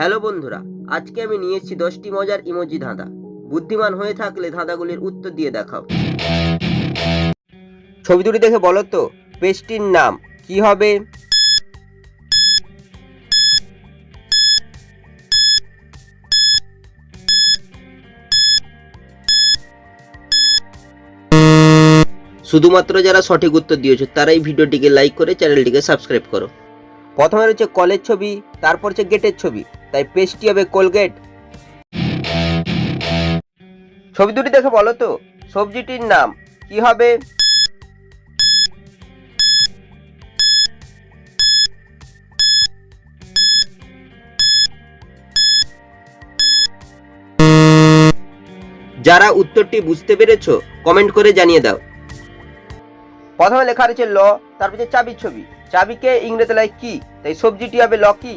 Hello বন্ধুরা, আজকে আমি নিয়ে এসেছি দশটি মজার ইমোজি ধাঁধা। বুদ্ধিমান হয়ে থাকলে ধাঁধাগুলির উত্তর দিয়ে দেখাও। ছবি দুটি দেখে বলো তো পেস্টির নাম কি হবে? শুধুমাত্র যারা সঠিক উত্তর দিয়েছ, তারাই ভিডিওটিকে লাইক করে চ্যানেলটিকে সাবস্ক্রাইব করো। প্রথমে রয়েছে কলের ছবি, তারপর হচ্ছে গেটের ছবি। তাই পেস্টটি হবে কোলগেট। ছবি দুটি দেখে বলো তো, সবজিটির নাম কি হবে? যারা উত্তরটি বুঝতে পেরেছ, কমেন্ট করে জানিয়ে দাও। প্রথমে লেখা রয়েছে ল, তারপর চাবির ছবি। চাবিকে ইংরেজি লাই কি? তাই সবজিটি হবে লকি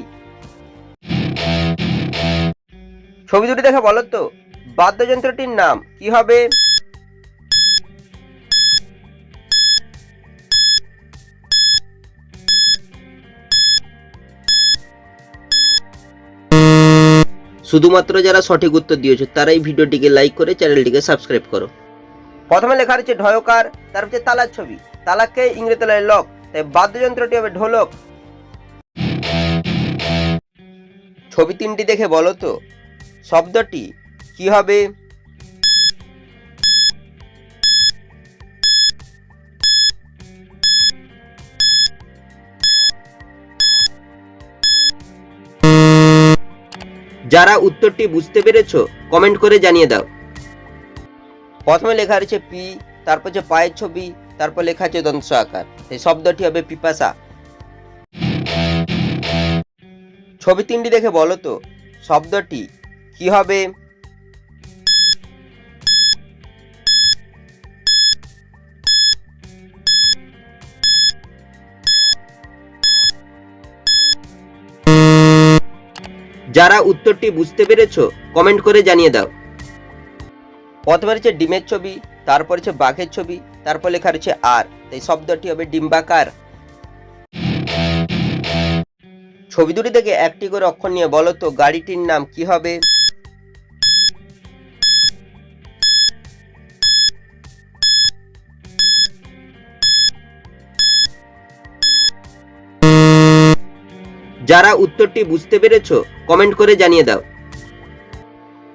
ছবি দুটি দেখে বলো তো। বাদ্যযন্ত্রটির নাম কি হবে? শুধুমাত্র যারা সঠিক উত্তর দিয়েছ, তারাই ভিডিওটিকে লাইক করে চ্যানেলটিকে সাবস্ক্রাইব করো। প্রথমে লেখা রয়েছে ঢয়কার তার হচ্ছে তালার ছবি। তালাককে ইংরেজি লাই লক তাই বাদ্যযন্ত্রটি হবে ঢোলক। ছবি তিনটি দেখে বলো তো। শব্দটি কি হবে? যারা উত্তরটি বুঝতে পেরেছ কমেন্ট করে জানিয়ে দাও। প্রথমে লেখা রয়েছে পি, তারপর যে পায়ের ছবি, তারপর লেখা আছে দংশ আকার। এই শব্দটি হবে পিপাসা। ছবি তিনটি দেখে বলো তো, শব্দটি কি হবে? যারা উত্তরটি বুঝতে পেরেছ কমেন্ট করে জানিয়ে দাও। প্রথমে রয়েছে ডিমের ছবি, তারপর হচ্ছে বাঘের ছবি, তারপর লেখা রয়েছে আর। তাই শব্দটি হবে ডিম্বাকার। ছবি দুটি থেকে একটি করে অক্ষর নিয়ে বলো তো, গাড়িটির নাম কি হবে? যারা উত্তরটি বুঝতে পেরেছ কমেন্ট করে জানিয়ে দাও।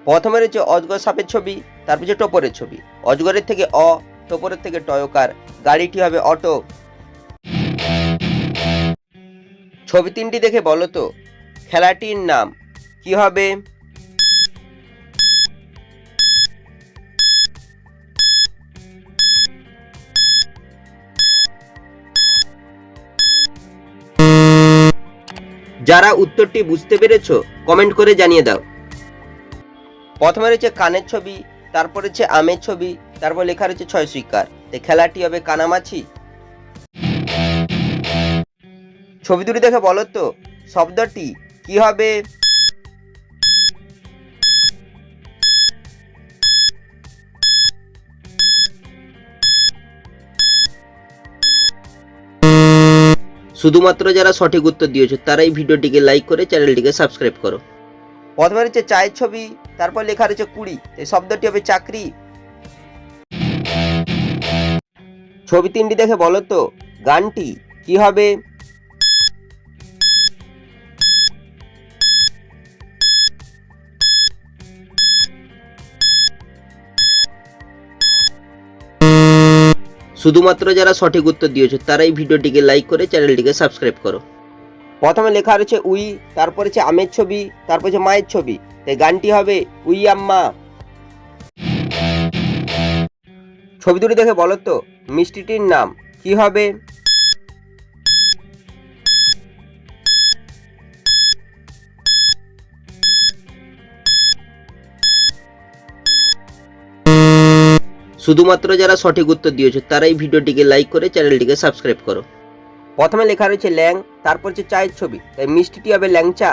প্রথমে রয়েছে অজগর সাপের ছবি তারপর হচ্ছে টপরের ছবি। অজগরের থেকে অ, টপরের থেকে টয়কার গাড়িটি হবে অটো। ছবি তিনটি দেখে বলো তো, খেলাটির নাম কি হবে? যারা উত্তরটি বুঝতে পেরেছ কমেন্ট করে জানিয়ে দাও। প্রথমে রয়েছে কানের ছবি, তারপর রয়েছে আমের ছবি, তারপর লেখা রয়েছে ছয় শিকার। তো খেলাটি হবে কানামাছি। ছবি দুটি দেখে বলো তো, শব্দটি কি হবে? শুধুমাত্র যারা সঠিক উত্তর দিয়েছ তারাই ভিডিওটিকে লাইক করে চ্যানেলটিকে সাবস্ক্রাইব করো। প্রথমে রয়েছে চায়ের ছবি তারপর লেখা রয়েছে কুড়ি। এই শব্দটি হবে চাকরি। ছবি তিনটি দেখে বলো তো গানটি কি হবে? শুধুমাত্র যারা সঠিক উত্তর দিয়েছ, তারাই ভিডিওটিকে লাইক করে চ্যানেলটিকে সাবস্ক্রাইব করো। প্রথমে লেখা রয়েছে উই, তারপর হচ্ছে আমের ছবি, তারপর হচ্ছে মায়ের ছবি। তাই গানটি হবে উই আম্মা। ছবি দুটি দেখে বলো তো, মিষ্টিটির নাম কি হবে? শুধুমাত্র যারা সঠিক উত্তর দিয়েছ, তারাই ভিডিওটিকে লাইক করে চ্যানেলটিকে সাবস্ক্রাইব করো। প্রথমে লেখা রয়েছে ল্যাং, তারপর হচ্ছে চায়ের ছবি, তাই মিষ্টিটি হবে ল্যাংচা।